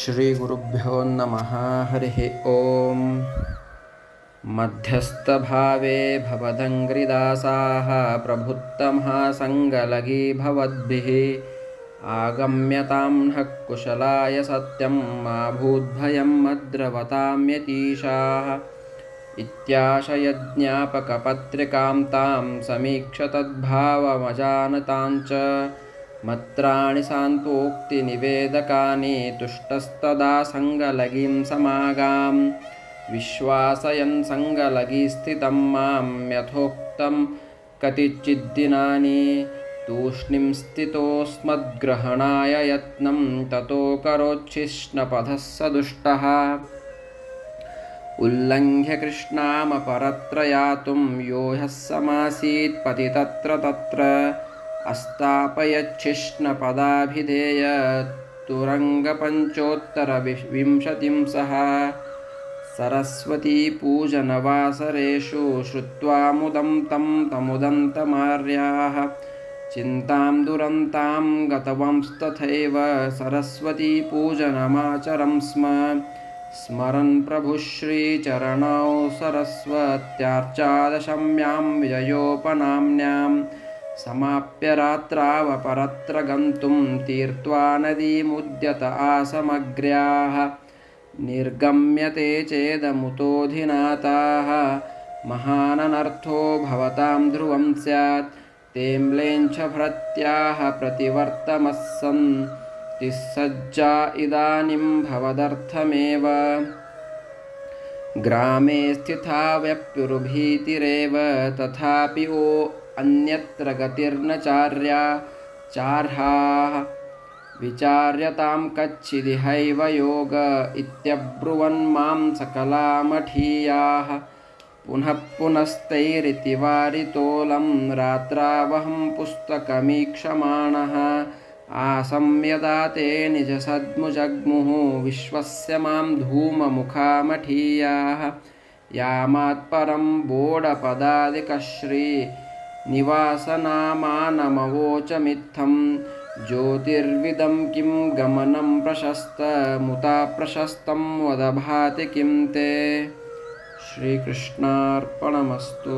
श्रीगुरुभ्यो नमः हरिः ॐ मध्यस्थभावे भवदङ्घ्रिदासाः प्रभुत्तमः सङ्गलगी भवद्भिः। आगम्यतां नः कुशलाय सत्यं मा भूद्भयं मद्रवतां यतीशाः। इत्याशयज्ञापकपत्रिकां तां समीक्ष तद्भावमजानतां च मत्राणि सान्त्वोक्तिनिवेदकानि तुष्टस्तदा सङ्गलगीं समागां। विश्वासयन् सङ्गलगीस्थितं मां यथोक्तं कतिचिद्दिनानि। तूष्णीं स्थितोऽस्मद्ग्रहणाय यत्नं ततो करोच्छिष्णपथः स दुष्टः उल्लङ्घ्य कृष्णामपरत्र यातुं यो ह्यः समासीत् पतितत्र तत्र अस्तापयच्छिष्णपदाभिधेय तुरङ्गपञ्चोत्तरविंशतिं सह सरस्वतीपूजनवासरेषु श्रुत्वा मुदं तं तमुदन्तमार्याः। चिन्तां दुरन्तां गतवंस्तथैव सरस्वतीपूजनमाचरं स्म। स्मरन् प्रभुः श्रीचरणौ सरस्वत्यार्चादशम्यां विजयोपनाम्न्यां समाप्य रात्रावपरत्र गन्तुं तीर्त्वा नदीमुद्यत आसमग्र्याः। निर्गम्यते चेदमुतोऽधिनाताः महाननर्थो भवतां ध्रुवं स्यात्। तेम्लेञ्छ भृत्याः प्रतिवर्तमः सन्। तिस्सज्जा इदानीं भवदर्थमेव। ग्रामे स्थिता व्यप्युर्भीतिरेव तथापि वो अन्यत्र गतिर्न चार्या चार्हाः। विचार्यतां कच्चिदिहैव योग इत्यब्रुवन् मां सकलामठीयाः। पुनः पुनस्तैरिति वारितोलं रात्रावहं पुस्तकमीक्षमाणः। आसं यदा ते निजसद्मुजग्मुः विश्वस्य मां धूममुखामठीयाः। यामात्परं बोडपदादिकश्री निवासनामानमवोचमित्थं ज्योतिर्विदं किं गमनं प्रशस्तमुता प्रशस्तं वदभाति किं ते ಶ್ರೀಕೃಷ್ಣಾರ್ಪಣಮಸ್ತು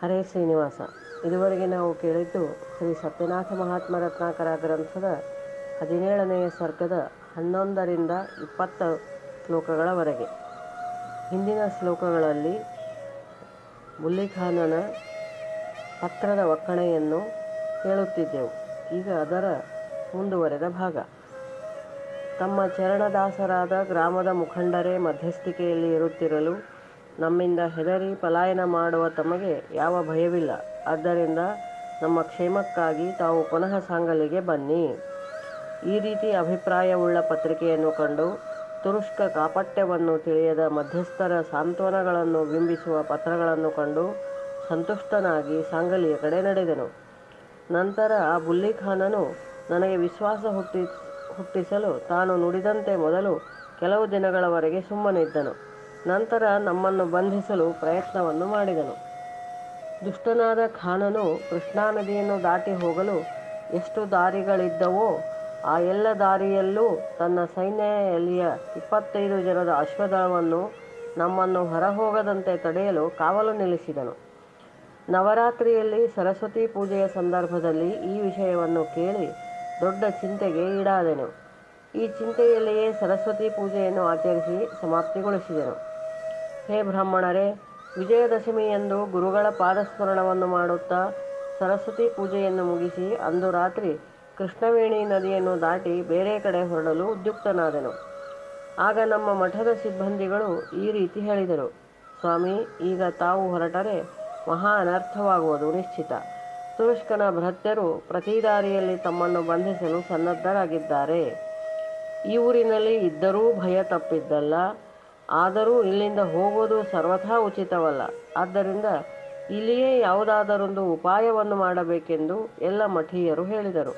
ಹರೇ ಶ್ರೀನಿವಾಸ ಇದುವರೆಗೆ ನಾವು ಕೇಳಿದ್ದು ಶ್ರೀ ಸತ್ಯನಾಥ ಮಹಾತ್ಮ ರತ್ನಾಕರ ಗ್ರಂಥದ ಹದಿನೇಳನೆಯ ಸರ್ಗದ ಹನ್ನೊಂದರಿಂದ ಇಪ್ಪತ್ತು ಶ್ಲೋಕಗಳವರೆಗೆ ಹಿಂದಿನ ಶ್ಲೋಕಗಳಲ್ಲಿ ಬುಲ್ಲಿಖಾನನ ಪತ್ರದ ಒಕ್ಕಣೆಯನ್ನು ಕೇಳುತ್ತಿದ್ದೆವು ಈಗ ಅದರ ಮುಂದುವರೆದ ಭಾಗ. ತಮ್ಮ ಚರಣದಾಸರಾದ ಗ್ರಾಮದ ಮುಖಂಡರೇ ಮಧ್ಯಸ್ಥಿಕೆಯಲ್ಲಿ ಇರುತ್ತಿರಲು ನಮ್ಮಿಂದ ಹೆದರಿ ಪಲಾಯನ ಮಾಡುವ ತಮಗೆ ಯಾವ ಭಯವಿಲ್ಲ. ಆದ್ದರಿಂದ ನಮ್ಮ ಕ್ಷೇಮಕ್ಕಾಗಿ ತಾವು ಪುನಃ ಸಾಂಗಲಿಗೆ ಬನ್ನಿ. ಈ ರೀತಿ ಅಭಿಪ್ರಾಯವುಳ್ಳ ಪತ್ರಿಕೆಯನ್ನು ಕಂಡು ತುರುಷ್ಕ ಕಾಪಟ್ಯವನ್ನು ತಿಳಿಯದ ಮಧ್ಯಸ್ಥರ ಸಾಂತ್ವನಗಳನ್ನು ಬಿಂಬಿಸುವ ಪತ್ರಗಳನ್ನು ಕಂಡು ಸಂತುಷ್ಟನಾಗಿ ಸಾಂಗಲಿಯ ಕಡೆ ನಡೆದನು. ನಂತರ ಆ ಬುಲ್ಲಿಖಾನನು ನನಗೆ ವಿಶ್ವಾಸ ಹುಟ್ಟಿ, ಹುಟ್ಟಿಸಲು ತಾನು ನುಡಿದಂತೆ ಮೊದಲು ಕೆಲವು ದಿನಗಳವರೆಗೆ ಸುಮ್ಮನಿದ್ದನು. ನಂತರ ನಮ್ಮನ್ನು ಬಂಧಿಸಲು ಪ್ರಯತ್ನವನ್ನು ಮಾಡಿದನು. ದುಷ್ಟನಾದ ಖಾನನು ಕೃಷ್ಣಾ ನದಿಯನ್ನು ದಾಟಿ ಹೋಗಲು ಎಷ್ಟು ದಾರಿಗಳಿದ್ದವೋ ಆ ಎಲ್ಲ ದಾರಿಯಲ್ಲೂ ತನ್ನ ಸೈನ್ಯದಲ್ಲಿಯ ಇಪ್ಪತ್ತೈದು ಜನದ ಅಶ್ವದಳವನ್ನು ನಮ್ಮನ್ನು ಹೊರಹೋಗದಂತೆ ತಡೆಯಲು ಕಾವಲು ನಿಲ್ಲಿಸಿದನು. ನವರಾತ್ರಿಯಲ್ಲಿ ಸರಸ್ವತಿ ಪೂಜೆಯ ಸಂದರ್ಭದಲ್ಲಿ ಈ ವಿಷಯವನ್ನು ಕೇಳಿ ದೊಡ್ಡ ಚಿಂತೆಗೆ ಈಡಾದೆನು. ಈ ಚಿಂತೆಯಲ್ಲಿಯೇ ಸರಸ್ವತಿ ಪೂಜೆಯನ್ನು ಆಚರಿಸಿ ಸಮಾಪ್ತಿಗೊಳಿಸಿದನು. ಹೇ ಬ್ರಾಹ್ಮಣರೇ ವಿಜಯದಶಮಿಯಂದು ಗುರುಗಳ ಪಾದಸ್ಮರಣವನ್ನು ಮಾಡುತ್ತಾ ಸರಸ್ವತಿ ಪೂಜೆಯನ್ನು ಮುಗಿಸಿ ಅಂದು ರಾತ್ರಿ ಕೃಷ್ಣವೇಣಿ ನದಿಯನ್ನು ದಾಟಿ ಬೇರೆ ಕಡೆ ಹೊರಡಲು ಉದ್ಯುಕ್ತನಾದೆನು. ಆಗ ನಮ್ಮ ಮಠದ ಸಿಬ್ಬಂದಿಗಳು ಈ ರೀತಿ ಹೇಳಿದರು, ಸ್ವಾಮಿ, ಈಗ ತಾವು ಹೊರಟರೆ ಮಹಾ ಅನರ್ಥವಾಗುವುದು ನಿಶ್ಚಿತ. ತುರುಷ್ಕನ ಭೃತ್ಯರು ಪ್ರತಿ ದಾರಿಯಲ್ಲಿ ತಮ್ಮನ್ನು ಬಂಧಿಸಲು ಸನ್ನದ್ಧರಾಗಿದ್ದಾರೆ. ಈ ಊರಿನಲ್ಲಿ ಇದ್ದರೂ ಭಯ ತಪ್ಪಿದ್ದಲ್ಲ, ಆದರೂ ಇಲ್ಲಿಂದ ಹೋಗುವುದು ಸರ್ವಥಾ ಉಚಿತವಲ್ಲ. ಆದ್ದರಿಂದ ಇಲ್ಲಿಯೇ ಯಾವುದಾದರೊಂದು ಉಪಾಯವನ್ನು ಮಾಡಬೇಕೆಂದು ಎಲ್ಲ ಮಠೀಯರು ಹೇಳಿದರು.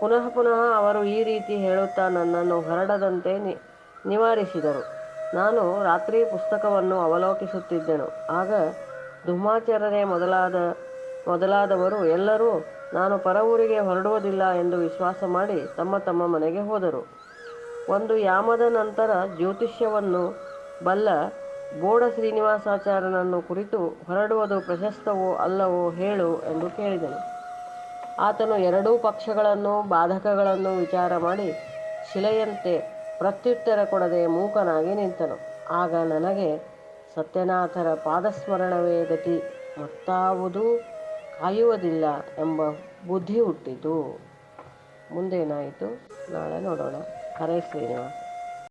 ಪುನಃ ಪುನಃ ಅವರು ಈ ರೀತಿ ಹೇಳುತ್ತಾ ನನ್ನನ್ನು ಹೊರಡದಂತೆ ನಿವಾರಿಸಿದರು. ನಾನು ರಾತ್ರಿ ಪುಸ್ತಕವನ್ನು ಅವಲೋಕಿಸುತ್ತಿದ್ದೆನು. ಆಗ ಧುಮಾಚರನೆ ಮೊದಲಾದ ಮೊದಲಾದವರು ಎಲ್ಲರೂ, ನಾನು ಪರ ಊರಿಗೆ ಹೊರಡುವುದಿಲ್ಲ ಎಂದು ವಿಶ್ವಾಸ ಮಾಡಿ ತಮ್ಮ ತಮ್ಮ ಮನೆಗೆ ಹೋದರು. ಒಂದು ಯಾಮದ ನಂತರ ಜ್ಯೋತಿಷ್ಯವನ್ನು ಬಲ್ಲ ಬೋಡ ಶ್ರೀನಿವಾಸಾಚಾರ್ಯನನ್ನು ಕುರಿತು, ಹೊರಡುವುದು ಪ್ರಶಸ್ತವೋ ಅಲ್ಲವೋ ಹೇಳು ಎಂದು ಕೇಳಿದನು. ಆತನು ಎರಡೂ ಪಕ್ಷಗಳನ್ನು, ಬಾಧಕಗಳನ್ನು ವಿಚಾರ ಮಾಡಿ ಶಿಲೆಯಂತೆ ಪ್ರತ್ಯುತ್ತರ ಕೊಡದೆ ಮೂಕನಾಗಿ ನಿಂತನು. ಆಗ ನನಗೆ ಸತ್ಯನಾಥರ ಪಾದಸ್ಮರಣವೇ ಗತಿ, ಮತ್ತಾವುದೂ ಕಾಯುವುದಿಲ್ಲ ಎಂಬ ಬುದ್ಧಿ ಹುಟ್ಟಿತು. ಮುಂದೇನಾಯಿತು? ನಾಳೆ ನೋಡೋಣ. ಹರೇ ಶ್ರೀನಿವಾಸ.